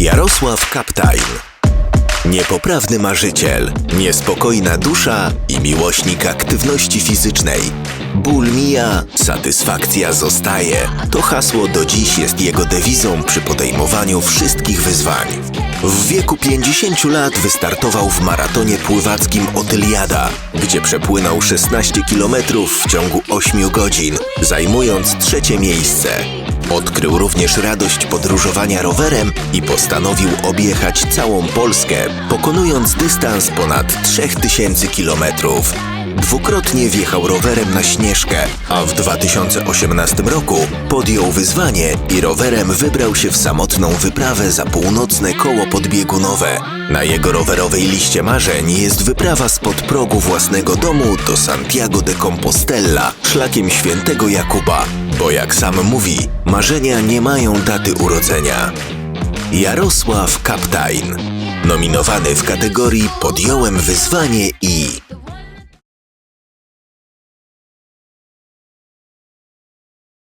Jarosław Kaptajn. Niepoprawny marzyciel, niespokojna dusza i miłośnik aktywności fizycznej. Ból mija, satysfakcja zostaje. To hasło do dziś jest jego dewizą przy podejmowaniu wszystkich wyzwań. W wieku 50 lat wystartował w maratonie pływackim Otyliada, gdzie przepłynął 16 km w ciągu 8 godzin, zajmując trzecie miejsce. Odkrył również radość podróżowania rowerem i postanowił objechać całą Polskę, pokonując dystans ponad 3000 kilometrów. Dwukrotnie wjechał rowerem na Śnieżkę, a w 2018 roku podjął wyzwanie i rowerem wybrał się w samotną wyprawę za północne koło podbiegunowe. Na jego rowerowej liście marzeń jest wyprawa spod progu własnego domu do Santiago de Compostela, szlakiem świętego Jakuba, bo jak sam mówi, marzenia nie mają daty urodzenia. Jarosław Kaptajn, nominowany w kategorii Podjąłem wyzwanie i